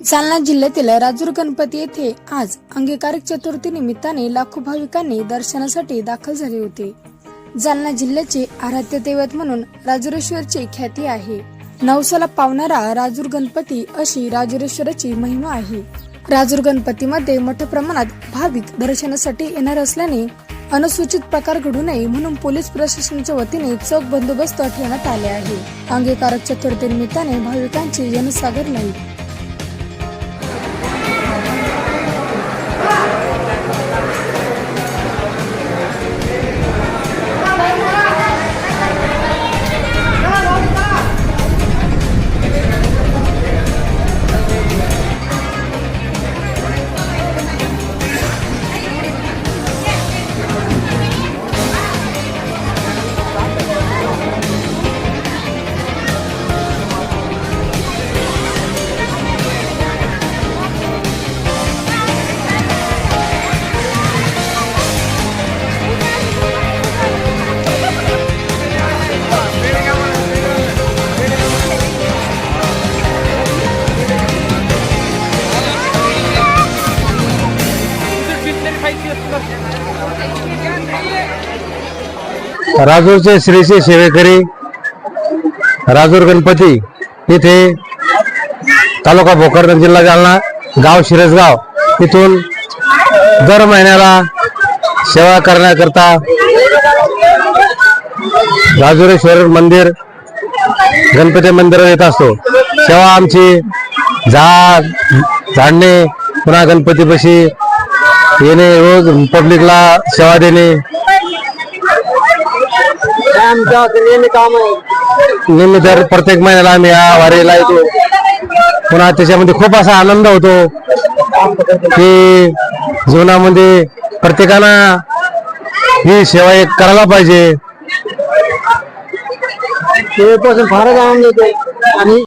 जालना जिल्ह्यातील राजूर गणपती येथे आज अंगीकारक चतुर्थी निमित्ताने लाखो भाविकांनी दर्शनासाठी दाखल झाले होते. जालना जिल्ह्याचे आराध्य दैवत म्हणून राजुरेश्वरची ख्याती आहे. नवसाला पावणारा राजूर गणपती अशी राजुरेश्वराची महिमा आहे. राजूर गणपतीमध्ये मोठ्या प्रमाणात भाविक दर्शनासाठी येणार असल्याने अनुसूचित प्रकार घडू नये म्हणून पोलीस प्रशासनाच्या वतीने चोख बंदोबस्त ठेवण्यात आले आहे. अंगीकारक चतुर्थी निमित्ताने भाविकांचे जनसागर नाही. राजूरचे श्रीचे सेवेकरी राजूर गणपती इथे तालुका भोकरदन जिल्हा जालना गाव शिरसगाव. इथून दर महिन्याला सेवा करण्याकरता राजुरेश्वर मंदिर गणपती मंदिरात येत असतो. सेवा आमची झाड झाडणे पुन्हा गणपतीपाशी येणे रोज पब्लिकला सेवा देणे. नेहमी दर प्रत्येक महिन्याला आम्ही या वारीला येतो. पुन्हा त्याच्यामध्ये खूप असा आनंद होतो की जीवनामध्ये प्रत्येकाला ही सेवा एक करायला पाहिजे. फारच आनंद येतो आणि